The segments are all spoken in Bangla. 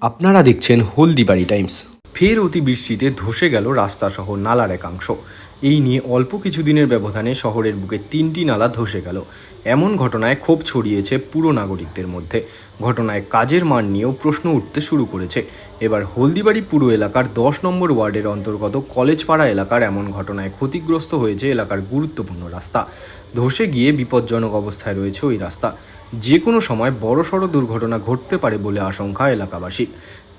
আপনারা দেখছেন হলদিবাড়ি টাইমস। ফের অতি বৃষ্টিতে ধসে গেল রাস্তাসহ নালার একাংশ। এই নিয়ে অল্প কিছুদিনের ব্যবধানে শহরের বুকে তিনটি নালা ধসে গেল। এমন ঘটনায় ক্ষোভ ছড়িয়েছে পুরো নাগরিকদের মধ্যে। ঘটনায় কাজের মান নিয়েও প্রশ্ন উঠতে শুরু করেছে। এবার হলদিবাড়ি পুরো এলাকার দশ নম্বর ওয়ার্ডের অন্তর্গত কলেজপাড়া এলাকার এমন ঘটনায় ক্ষতিগ্রস্ত হয়েছে এলাকার গুরুত্বপূর্ণ রাস্তা। ধসে গিয়ে বিপজ্জনক অবস্থায় রয়েছে ওই রাস্তা। যে কোনো সময় বড়সড় দুর্ঘটনা ঘটতে পারে বলে আশঙ্কা এলাকাবাসী।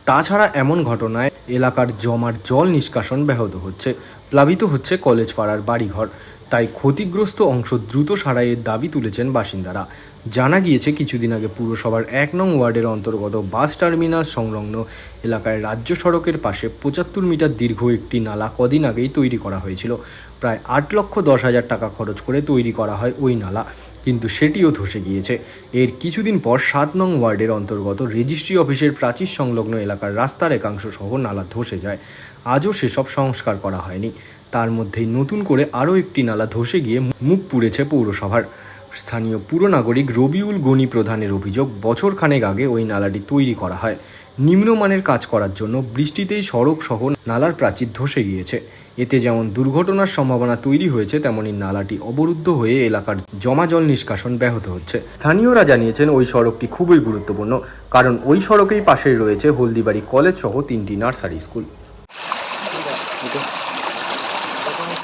তাছাড়া এমন ঘটনায় এলাকার জমার জল নিষ্কাশন ব্যাহত হচ্ছে। প্লাবিত হচ্ছে কলেজ পাড়ার বাড়িঘর। তাই ক্ষতিগ্রস্ত অংশ দ্রুত সারাইয়ের দাবি তুলেছেন বাসিন্দারা। জানা গিয়েছে, কিছুদিন আগে পুরসভার এক নং ওয়ার্ডের অন্তর্গত বাস টার্মিনাল সংলগ্ন এলাকায় রাজ্য সড়কের পাশে পঁচাত্তর মিটার দীর্ঘ একটি নালা কদিন আগেই তৈরি করা হয়েছিল। প্রায় আট লক্ষ দশ হাজার টাকা খরচ করে তৈরি করা হয় ওই নালা। কিন্তু সেটিও ধসে গিয়েছে। এর কিছুদিন পর সাত নং ওয়ার্ডের অন্তর্গত রেজিস্ট্রি অফিসের প্রাচীর সংলগ্ন এলাকার রাস্তার একাংশ সহ নালা ধসে যায়। আজও সেসব সংস্কার করা হয়নি। তার মধ্যেই নতুন করে আরও একটি নালা ধসে গিয়ে মুখ পুড়েছে পৌরসভার। স্থানীয় পুর নাগরিক রবিউল গনি প্রধানের অভিযোগ বছরখানেক আগে ওই নালাটি তৈরি করা হয়। নিম্নমানের কাজ করার জন্য বৃষ্টিতেই সড়ক সহ নালার প্রাচীর ধসে গিয়েছে। এতে যেমন দুর্ঘটনার সম্ভাবনা তৈরি হয়েছে, তেমনি নালাটি অবরুদ্ধ হয়ে এলাকার জমা জল নিষ্কাশন ব্যাহত হচ্ছে। স্থানীয়রা জানিয়েছেন, ওই সড়কটি খুবই গুরুত্বপূর্ণ, কারণ ওই সড়কেই পাশেই রয়েছে হলদিবাড়ি কলেজ সহ তিনটি নার্সারি স্কুল।